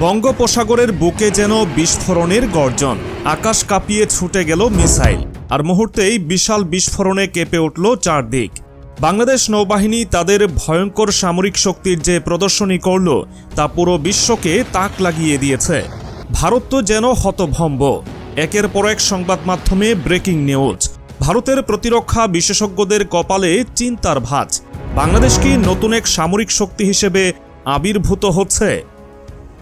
বঙ্গোপসাগরের বুকে যেন বিস্ফোরণের গর্জন। আকাশ কাঁপিয়ে ছুটে গেল মিসাইল। আর মুহূর্তেই বিশাল বিস্ফোরণে কেঁপে উঠল চারদিক। বাংলাদেশ নৌবাহিনী তাদের ভয়ঙ্কর সামরিক শক্তির যে প্রদর্শনী করল, তা পুরো বিশ্বকে তাক লাগিয়ে দিয়েছে। ভারত তো যেন হতভম্ব। একের পর এক সংবাদ মাধ্যমে ব্রেকিং নিউজ। ভারতের প্রতিরক্ষা বিশেষজ্ঞদের কপালে চিন্তার ভাঁজ। বাংলাদেশ কি নতুন এক সামরিক শক্তি হিসেবে আবির্ভূত হচ্ছে?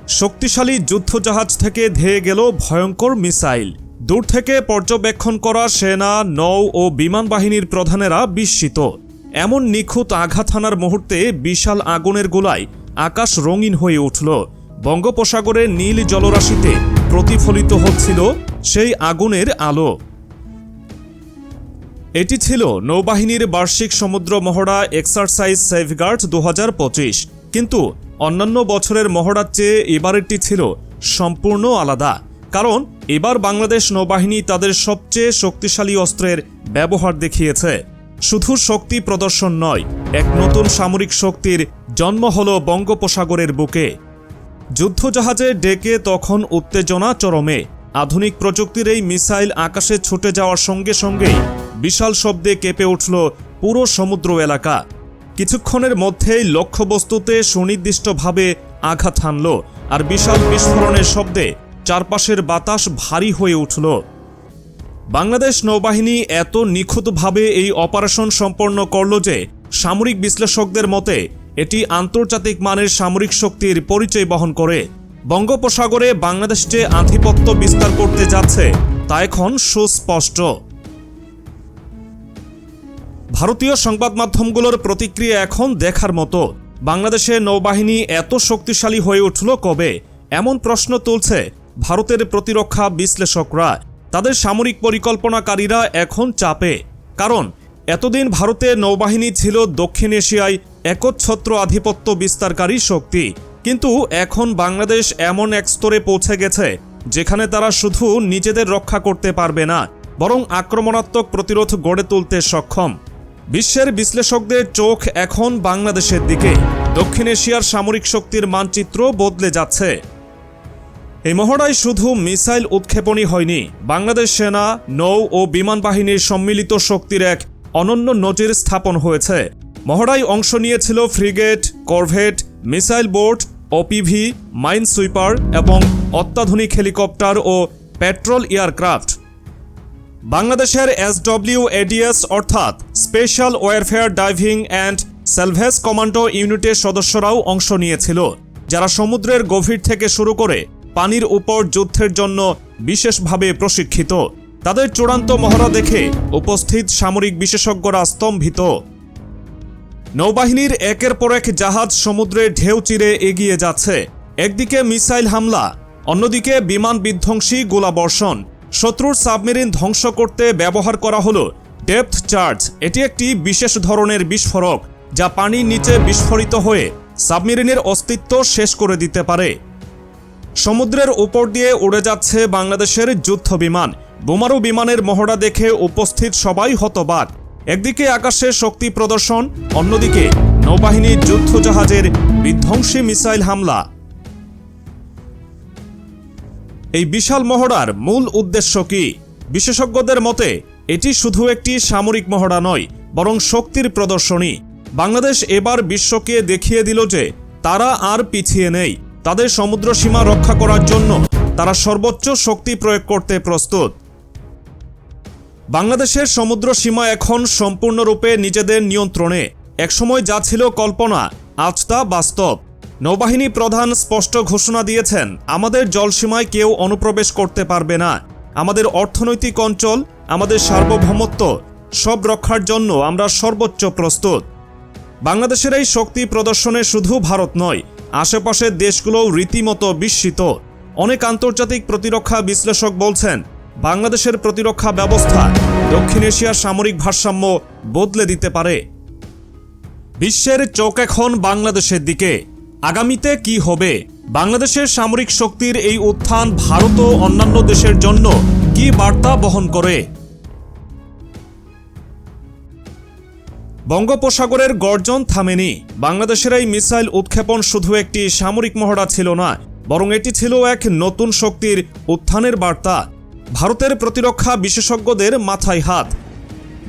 শক্তিশালী যুদ্ধজাহাজ থেকে ধেয়ে গেল ভয়ঙ্কর মিসাইল। দূর থেকে পর্যবেক্ষণ করা সেনা, নৌ ও বিমান বাহিনীর প্রধানেরা বিস্মিত। এমন নিখুঁত আঘাত হানার মুহূর্তে বিশাল আগুনের গোলায় আকাশ রঙিন হয়ে উঠল। বঙ্গোপসাগরের নীল জলরাশিতে প্রতিফলিত হচ্ছিল সেই আগুনের আলো। এটি ছিল নৌবাহিনীর বার্ষিক সমুদ্র মহড়া এক্সারসাইজ সেফগার্ড দু কিন্তু অন্যান্য বছরের মহড়ার চেয়ে এবারেরটি ছিল সম্পূর্ণ আলাদা। কারণ এবার বাংলাদেশ নৌবাহিনী তাদের সবচেয়ে শক্তিশালী অস্ত্রের ব্যবহার দেখিয়েছে। শুধু শক্তি প্রদর্শন নয়, এক নতুন সামরিক শক্তির জন্ম হল বঙ্গোপসাগরের বুকে। যুদ্ধজাহাজে ডেকে তখন উত্তেজনা চরমে। আধুনিক প্রযুক্তির এই মিসাইল আকাশে ছুটে যাওয়ার সঙ্গে সঙ্গেই বিশাল শব্দে কেঁপে উঠল পুরো সমুদ্র এলাকা। কিছুক্ষণের মধ্যেই লক্ষ্যবস্তুতে সুনির্দিষ্টভাবে আঘাত হানল আর বিশাল বিস্ফোরণের শব্দে চারপাশের বাতাস ভারী হয়ে উঠল। বাংলাদেশ নৌবাহিনী এত নিখুঁতভাবে এই অপারেশন সম্পন্ন করল যে সামরিক বিশ্লেষকদের মতে এটি আন্তর্জাতিক মানের সামরিক শক্তির পরিচয় বহন করে। বঙ্গোপসাগরে বাংলাদেশ যে আধিপত্য বিস্তার করতে যাচ্ছে, তা এখন সুস্পষ্ট। ভারতীয় সংবাদ মাধ্যমগুলোর প্রতিক্রিয়া এখন দেখার মতো। বাংলাদেশে নৌবাহিনী এত শক্তিশালী হয়ে উঠল কবে? এমন প্রশ্ন তুলছে ভারতের প্রতিরক্ষা বিশ্লেষকরা। তাদের সামরিক পরিকল্পনাকারীরা এখন চাপে। কারণ, এতদিন ভারতের নৌবাহিনী ছিল দক্ষিণ এশিয়ায় একচ্ছত্র আধিপত্য বিস্তারকারী শক্তি। কিন্তু এখন বাংলাদেশ এমন এক স্তরে পৌঁছে গেছে, যেখানে তারা শুধু নিজেদের রক্ষা করতে পারবে না, বরং আক্রমণাত্মক প্রতিরোধ গড়ে তুলতে সক্ষম। বিশ্বের বিশ্লেষকদের চোখ এখন বাংলাদেশের দিকে দক্ষিণ এশিয়ার সামরিক শক্তির মানচিত্র বদলে যাচ্ছে। এই মহড়ায় শুধু মিসাইল উৎক্ষেপণই হয়নি, বাংলাদেশ সেনা, নৌ ও বিমান বাহিনীর সম্মিলিত শক্তির এক অনন্য নজির স্থাপন হয়েছে। মহড়ায় অংশ নিয়েছিল frigate, corvette, missile boat, OPV, minesweeper এবং অত্যাধুনিক হেলিকপ্টার ও পেট্রোল এয়ারক্রাফট। বাংলাদেশের এসডব্লিউ এডিএস অর্থাৎ special warfare diving and salvage commando ইউনিটের সদস্যরাও অংশ নিয়েছিল, যারা সমুদ্রের গভীর থেকে শুরু করে পানির উপর যুদ্ধের জন্য বিশেষভাবে প্রশিক্ষিত। তাদের চূড়ান্ত মহড়া দেখে উপস্থিত সামরিক বিশেষজ্ঞরা স্তম্ভিত। নৌবাহিনীর একের পর এক জাহাজ সমুদ্রে ঢেউ চিরে এগিয়ে যাচ্ছে। একদিকে মিসাইল হামলা, অন্যদিকে বিমান বিধ্বংসী গোলাবর্ষণ। শত্রুর সাবমেরিন ধ্বংস করতে ব্যবহার করা হলো ডেপথ চার্জ। এটি একটি বিশেষ ধরনের বিস্ফোরক যা পানির নিচে বিস্ফোরিত হয়ে সাবমেরিনের অস্তিত্ব শেষ করে দিতে পারে। সমুদ্রের উপর দিয়ে উড়ে যাচ্ছে বাংলাদেশের যুদ্ধ বিমান। বোমারু বিমানের মহড়া দেখে উপস্থিত সবাই হতবাক। একদিকে আকাশে শক্তি প্রদর্শন, অন্যদিকে নৌবাহিনীর যুদ্ধজাহাজের বিধ্বংসী মিসাইল হামলা। এই বিশাল মহড়ার মূল উদ্দেশ্য কি? বিশেষজ্ঞদের মতে, এটি শুধু একটি সামরিক মহড়া নয়, বরং শক্তির প্রদর্শনী। বাংলাদেশ এবার বিশ্বকে দেখিয়ে দিল যে, তারা আর পিছিয়ে নেই। তাদের সমুদ্র সীমা রক্ষা করার জন্য তারা সর্বোচ্চ শক্তি প্রয়োগ করতে প্রস্তুত। বাংলাদেশের সমুদ্র সীমা এখন সম্পূর্ণরূপে নিজেদের নিয়ন্ত্রণে। একসময় যা ছিল কল্পনা, আজ তা বাস্তব। নৌবাহিনী প্রধান স্পষ্ট ঘোষণা দিয়েছেন, আমাদের জলসীমায় কেউ অনুপ্রবেশ করতে পারবে না। আমাদের অর্থনৈতিক অঞ্চল, আমাদের সার্বভৌমত্ব, সব রক্ষার জন্য আমরা সর্বোচ্চ প্রস্তুত। বাংলাদেশের এই শক্তি প্রদর্শনে শুধু ভারত নয়, আশেপাশের দেশগুলোও রীতিমতো বিস্মিত। অনেক আন্তর্জাতিক প্রতিরক্ষা বিশ্লেষক বলছেন, বাংলাদেশের প্রতিরক্ষা ব্যবস্থা দক্ষিণ এশিয়ার সামরিক ভারসাম্য বদলে দিতে পারে। বিশ্বের চোখ এখন বাংলাদেশের দিকে। আগামীতে কি হবে? বাংলাদেশের সামরিক শক্তির এই উত্থান ভারত ও অন্যান্য দেশের জন্য কি বার্তা বহন করে? বঙ্গোপসাগরের গর্জন থামেনি। বাংলাদেশের এই মিসাইল উৎক্ষেপণ শুধু একটি সামরিক মহড়া ছিল না, বরং এটি ছিল এক নতুন শক্তির উত্থানের বার্তা। ভারতের প্রতিরক্ষা বিশেষজ্ঞদের মাথায় হাত।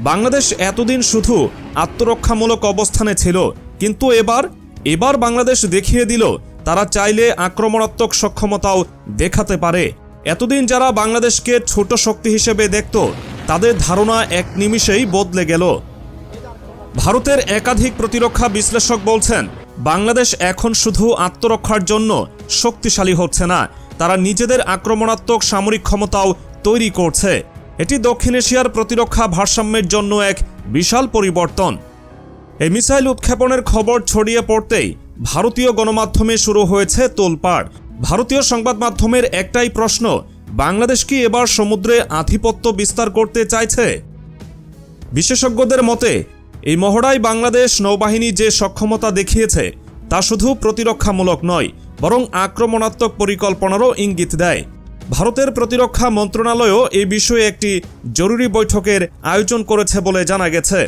বাংলাদেশ এতদিন শুধু আত্মরক্ষামূলক অবস্থানে ছিল, কিন্তু এবার এবার বাংলাদেশ দেখিয়ে দিল, তারা চাইলে আক্রমণাত্মক সক্ষমতাও দেখাতে পারে। এতদিন যারা বাংলাদেশকে ছোট শক্তি হিসেবে দেখত, তাদের ধারণা এক নিমিষেই বদলে গেল। ভারতের একাধিক প্রতিরক্ষা বিশ্লেষক বলছেন, বাংলাদেশ এখন শুধু আত্মরক্ষার জন্য শক্তিশালী হচ্ছে না, তারা নিজেদের আক্রমণাত্মক সামরিক ক্ষমতাও তৈরি করছে। এটি দক্ষিণ এশিয়ার প্রতিরক্ষা ভারসাম্যের জন্য এক বিশাল পরিবর্তন। এই মিসাইল উৎক্ষেপণের খবর ছড়িয়ে পড়তেই ভারতীয় গণমাধ্যমে শুরু হয়েছে তোলপাড়। ভারতীয় সংবাদ মাধ্যমের একটাই প্রশ্ন, বাংলাদেশ কি এবার সমুদ্রে আধিপত্য বিস্তার করতে চাইছে? বিশেষজ্ঞদের মতে, এই মহড়ায় বাংলাদেশ নৌবাহিনী যে সক্ষমতা দেখিয়েছে, তা শুধু প্রতিরক্ষামূলক নয়, বরং আক্রমণাত্মক পরিকল্পনারও ইঙ্গিত দেয়। ভারতের প্রতিরক্ষা মন্ত্রণালয়ও এই বিষয়ে একটি জরুরি বৈঠকের আয়োজন করেছে বলে জানা গেছে।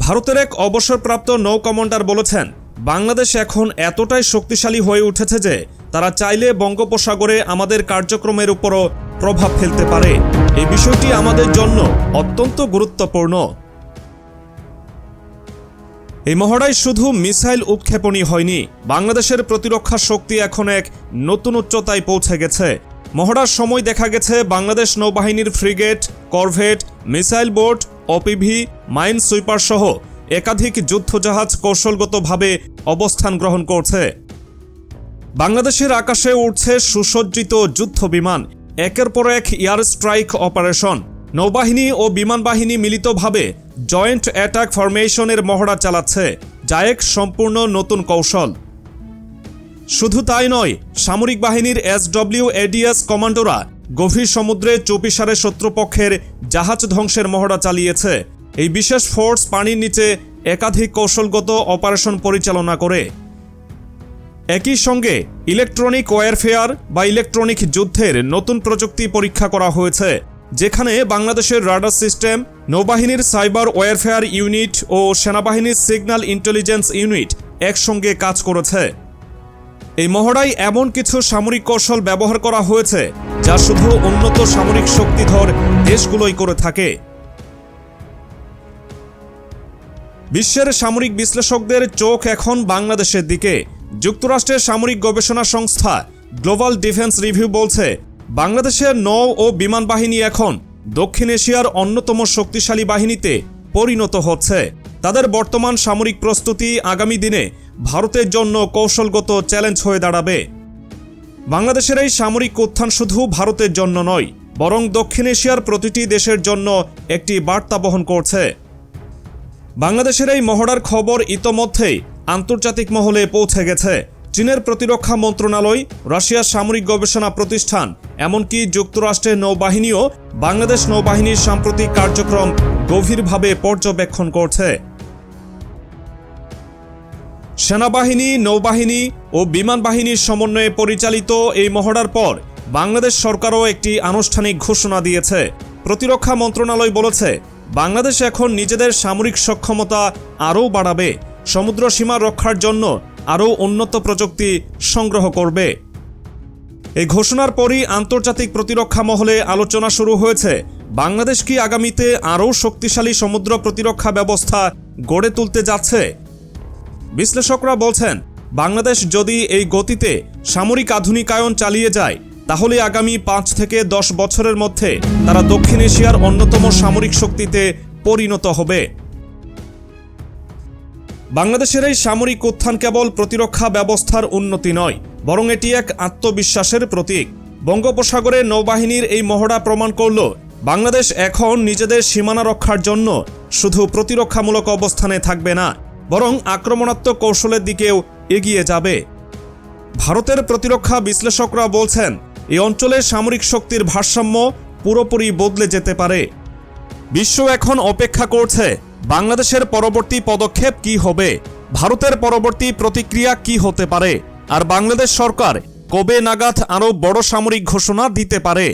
ভারতের এক অবসরপ্রাপ্ত নৌ কমান্ডার বলেছেন, বাংলাদেশ এখন এতটাই শক্তিশালী হয়ে উঠেছে যে তারা চাইলে বঙ্গোপসাগরে আমাদের কার্যক্রমের উপরও প্রভাব ফেলতে পারে। এই বিষয়টি আমাদের জন্য অত্যন্ত গুরুত্বপূর্ণ। এই মহড়ায় শুধু মিসাইল উৎক্ষেপণই হয়নি, বাংলাদেশের প্রতিরক্ষা শক্তি এখন এক নতুন উচ্চতায় পৌঁছে গেছে। মহড়ার সময় দেখা গেছে বাংলাদেশ নৌবাহিনীর frigate, corvette, missile boat OPV, minesweeper সহ একাধিক যুদ্ধজাহাজ কৌশলগতভাবে অবস্থান গ্রহণ করছে। বাংলাদেশের আকাশে উঠছে সুসজ্জিত যুদ্ধ বিমান, একের পর এক এয়ার স্ট্রাইক অপারেশন। নৌবাহিনী ও বিমান বাহিনী মিলিতভাবে জয়েন্ট অ্যাটাক ফরমেশনের মহড়া চালাচ্ছে, যা এক সম্পূর্ণ নতুন কৌশল। শুধু তাই নয়, সামরিক বাহিনীর এসডব্লিউ এডিএস কমান্ডোরা গভীর সমুদ্রে চুপিসারে শত্রুপক্ষের জাহাজ ধ্বংসের মহড়া চালিয়েছে। এই বিশেষ ফোর্স পানির নিচে একাধিক কৌশলগত অপারেশন পরিচালনা করে। একই সঙ্গে ইলেকট্রনিক ওয়ারফেয়ার বা ইলেকট্রনিক যুদ্ধের নতুন প্রযুক্তি পরীক্ষা করা হয়েছে, যেখানে বাংলাদেশের রাডার সিস্টেম, নৌবাহিনীর সাইবার ওয়ারফেয়ার ইউনিট ও সেনাবাহিনীর সিগন্যাল ইন্টেলিজেন্স ইউনিট একসঙ্গে কাজ করেছে। এই মহড়ায় এমন কিছু সামরিক কৌশল ব্যবহার করা হয়েছে যা শুধু উন্নত সামরিক শক্তিধর দেশগুলোই করে থাকে। বিশ্বের সামরিক বিশ্লেষকদের চোখ এখন বাংলাদেশের দিকে। যুক্তরাষ্ট্রের সামরিক গবেষণা সংস্থা গ্লোবাল ডিফেন্স রিভিউ বলছে, বাংলাদেশের নৌ ও বিমান বাহিনী এখন দক্ষিণ এশিয়ার অন্যতম শক্তিশালী বাহিনীতে পরিণত হচ্ছে। তাদের বর্তমান সামরিক প্রস্তুতি আগামী দিনে ভারতের জন্য কৌশলগত চ্যালেঞ্জ হয়ে দাঁড়াবে। বাংলাদেশের এই সামরিক উত্থান শুধু ভারতের জন্য নয়, বরং দক্ষিণ এশিয়ার প্রতিটি দেশের জন্য একটি বার্তা বহন করছে। বাংলাদেশের এই মহড়ার খবর ইতোমধ্যেই আন্তর্জাতিক মহলে পৌঁছে গেছে। চীনের প্রতিরক্ষা মন্ত্রণালয়, রাশিয়ার সামরিক গবেষণা প্রতিষ্ঠান, এমনকি যুক্তরাষ্ট্রের নৌবাহিনীও বাংলাদেশ নৌবাহিনীর সাম্প্রতিক কার্যক্রম গভীরভাবে পর্যবেক্ষণ করছে। সেনাবাহিনী, নৌবাহিনী ও বিমান বাহিনীর সমন্বয়ে পরিচালিত এই মহড়ার পর বাংলাদেশ সরকারও একটি আনুষ্ঠানিক ঘোষণা দিয়েছে। প্রতিরক্ষা মন্ত্রণালয় বলেছে, বাংলাদেশ এখন নিজেদের সামরিক সক্ষমতা আরও বাড়াবে, সমুদ্র সীমা রক্ষার জন্য আরও উন্নত প্রযুক্তি সংগ্রহ করবে। এই ঘোষণার পরই আন্তর্জাতিক প্রতিরক্ষা মহলে আলোচনা শুরু হয়েছে, বাংলাদেশ কি আগামীতে আরও শক্তিশালী সমুদ্র প্রতিরক্ষা ব্যবস্থা গড়ে তুলতে যাচ্ছে? বিশ্লেষকরা বলছেন, বাংলাদেশ যদি এই গতিতে সামরিক আধুনিকায়ন চালিয়ে যায়, তাহলে আগামী পাঁচ থেকে দশ বছরের মধ্যে তারা দক্ষিণ এশিয়ার অন্যতম সামরিক শক্তিতে পরিণত হবে। বাংলাদেশের এই সামরিক উত্থান কেবল প্রতিরক্ষা ব্যবস্থার উন্নতি নয়, বরং এটি এক আত্মবিশ্বাসের প্রতীক। বঙ্গোপসাগরে নৌবাহিনীর এই মহড়া প্রমাণ করল, বাংলাদেশ এখন নিজেদের সীমানা রক্ষার জন্য শুধু প্রতিরক্ষামূলক অবস্থানে থাকবে না বরং আক্রমণাত্মক কৌশলের দিকেও এগিয়ে যাবে। ভারতের প্রতিরক্ষা বিশ্লেষকরা বলছেন এই অঞ্চলে সামরিক শক্তির ভারসাম্য পুরোপুরি বদলে যেতে পারে। বিশ্ব এখন অপেক্ষা করছে, বাংলাদেশের পরবর্তী পদক্ষেপ কি হবে, ভারতের পরবর্তী প্রতিক্রিয়া কি হতে পারে, আর বাংলাদেশ সরকার কবে নাগাদ আরও বড় সামরিক ঘোষণা দিতে পারে।